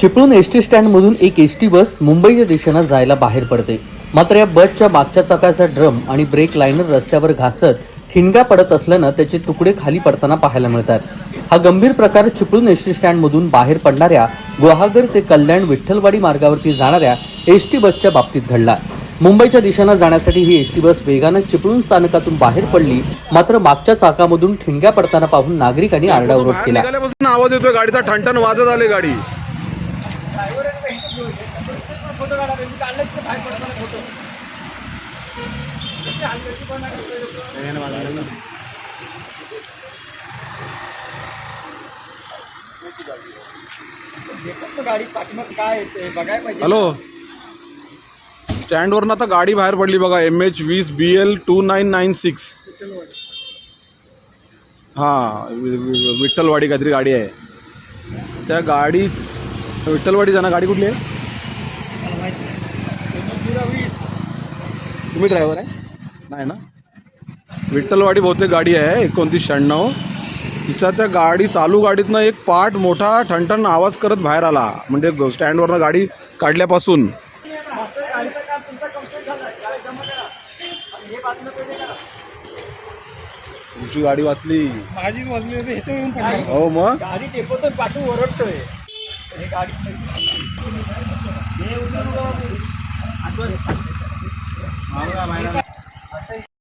Chiplun S T स्टँडमधून एक S T bus मुंबईच्या दिशेनं जायला बाहेर पडते. मात्र या बसच्या मागच्या चाकाचा ड्रम आणि ब्रेक लाईनर रस्त्यावर घासत ठिणगा पडत असल्यानं त्याचे तुकडे खाली पडताना पाहायला मिळतात. हा गंभीर प्रकार चिपळूण एस टी स्टँडमधून बाहेर पडणाऱ्या गुहागर ते कल्याण विठ्ठलवाडी मार्गावरती जाणाऱ्या एस टी बसच्या बाबतीत घडला. मुंबईच्या दिशेनं जाण्यासाठी ही एस टी बस वेगानं चिपळूण स्थानकातून बाहेर पडली मात्र मागच्या चाकामधून ठिणग्या पडताना पाहून नागरिकांनी आरडाओरड केला. आवाज येतोय गाडीचा ठणठण वाजत आले गाडी. गाडी पाठीमाग काय येते बघायला पाहिजे. हॅलो स्टँडवरनं आता गाडी बाहेर पडली बघा एम एच वीस B L two nine nine six हां विठ्ठलवाडी काहीतरी गाडी आहे. त्या गाडी विठ्ठलवाडी जाणार गाडी कुठली आहे? तुम्ही ड्रायव्हर आहे? नाही ना? विठ्ठलवाडी बहुतेक गाडी आहे एकोणतीस शहाण्णव. तिच्या त्या गाडी चालू गाडीतनं एक पार्ट मोठा ठणठण आवाज करत बाहेर आला. म्हणजे ग- स्टँडवरनं गाडी काढल्यापासून. तुमची गाडी वाचली. माझी वाजली होती येऊन पडली. हो मग? गाडी टेपवतोय पाठवून ओरडतोय. हे गाडी